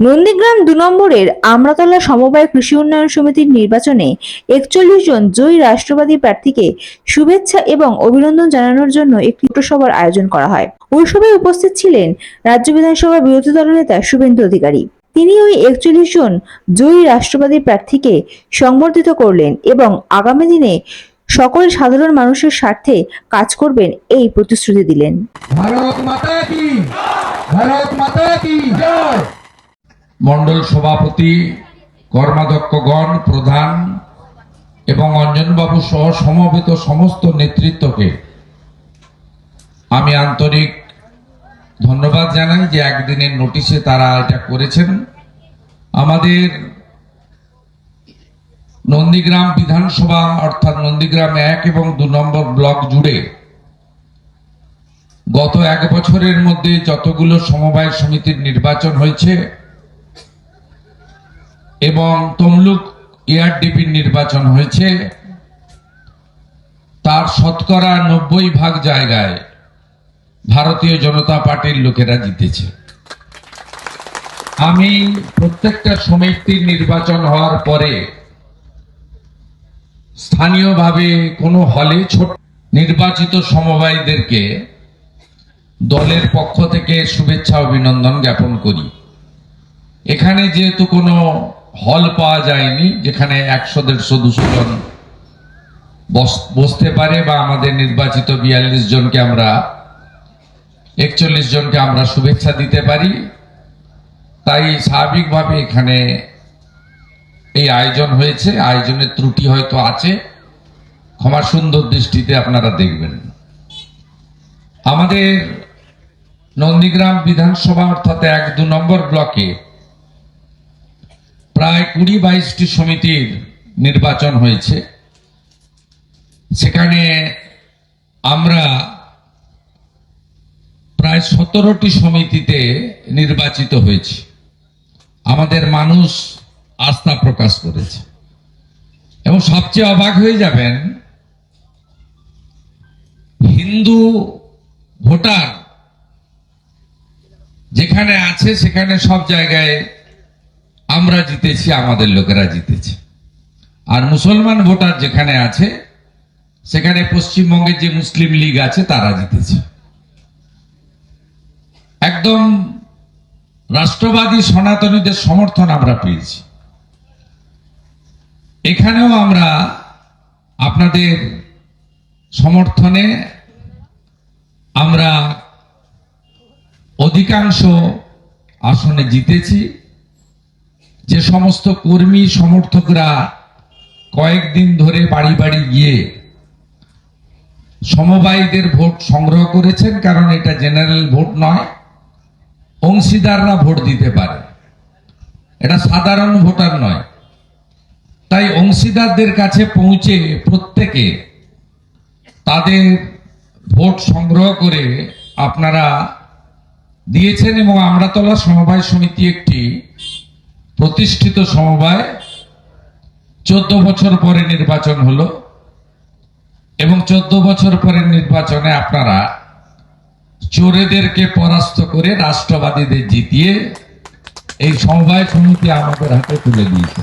নন্দীগ্রাম দু নম্বরের আমরাতলা সমবায় কৃষি উন্নয়ন সমিতির নির্বাচনে একচল্লিশ জন জয়ী রাষ্ট্রবাদী প্রার্থীকে শুভেচ্ছা এবং অভিনন্দন জানানোর জন্য একটি সভার আয়োজন করা হয়। উৎসবে উপস্থিত ছিলেন রাজ্য বিধানসভার বিরোধী দলনেতা শুভেন্দু অধিকারী। তিনি ওই একচল্লিশ জন জয়ী রাষ্ট্রবাদী প্রার্থীকে সংবর্ধিত করলেন এবং আগামী দিনে সকল সাধারণ মানুষের স্বার্থে কাজ করবেন এই প্রতিশ্রুতি দিলেন। ভারত মাতা কি? ভারত মাতা কি? জয়! মণ্ডল সভাপতি, কর্মাধ্যক্ষগণ, প্রধান এবং অঞ্জনবাবু সহ সমবেত সমস্ত নেতৃত্বকে আমি আন্তরিক ধন্যবাদ জানাই যে একদিনের নোটিশে তারা এটা করেছেন। আমাদের নন্দীগ্রাম বিধানসভা, অর্থাৎ নন্দীগ্রাম এক এবং দু নম্বর ব্লক জুড়ে গত এক বছরের মধ্যে যতগুলো সমবায় সমিতির নির্বাচন হয়েছে এবং তমলুক এআরডিপির নির্বাচন হয়েছে, তার শতকরা নব্বই ভাগ জায়গায় ভারতীয় জনতা পার্টির লোকেরা জিতেছে। আমি প্রত্যেকটা সমিতির নির্বাচন হওয়ার পরে স্থানীয়ভাবে কোনো হলে ছোট নির্বাচিত সমবায়ীদেরকে দলের পক্ষ থেকে শুভেচ্ছা অভিনন্দন জ্ঞাপন করি। এখানে যেহেতু কোনো হল পাওয়া যায়নি, যেখানে একশো, দেড়শো, দুশো জন বস- বসতে পারে বা আমাদের নির্বাচিত বিয়াল্লিশ জনকে আমরা, একচল্লিশ জনকে আমরা শুভেচ্ছা দিতে পারি। তাই স্বাভাবিকভাবে এখানে এই আয়োজন হয়েছে। আয়োজনের ত্রুটি হয়তো আছে। ক্ষমা সুন্দর দৃষ্টিতে আপনারা দেখবেন। আমাদের নন্দীগ্রাম বিধানসভা অর্থাৎ এক দু নম্বর ব্লকে প্রায় কুড়ি বাইশটি সমিতির নির্বাচন হয়েছে। সেখানে আমরা প্রায় সতেরোটি সমিতিতে নির্বাচিত হয়েছি। আমাদের মানুষ আস্থা প্রকাশ করেছে। এবং সবচেয়ে অবাক হয়ে যাবেন, হিন্দু ভোটার যেখানে আছে সেখানে সব জায়গায় আমরা জিতেছি, আমাদের লোকেরা জিতেছে। আর মুসলমান ভোটার যেখানে আছে, সেখানে পশ্চিমবঙ্গের যে মুসলিম লীগ আছে, তারা জিতেছে। একদম রাষ্ট্রবাদী সনাতনীদের সমর্থন আমরা পেয়েছি। এখানেও আমরা আপনাদের সমর্থনে আমরা অধিকাংশ আসনে জিতেছি। যে সমস্ত কর্মী সমর্থকরা কয়েকদিন ধরে বাড়ি বাড়ি গিয়ে সমবায়ীদের ভোট সংগ্রহ করেছেন, কারণ এটা জেনারেল ভোট নয়, অংশীদাররা ভোট দিতে পারে। এটা সাধারণ ভোটার নয়। তাই অংশীদারদের কাছে পৌঁছে প্রত্যেকে তাদের ভোট সংগ্রহ করে আপনারা দিয়েছেন এবং আমরাতলা সমবায় সমিতি একটি প্রতিষ্ঠিত সমবায় চোদ্দ বছর পরে নির্বাচন হলো এবং চোদ্দ বছর পরে নির্বাচনে আপনারা চোরেদেরকে পরাস্ত করে রাষ্ট্রবাদীদের জিতিয়ে এই সমবায় সমিতি আমাদের হাতে তুলে দিয়েছে।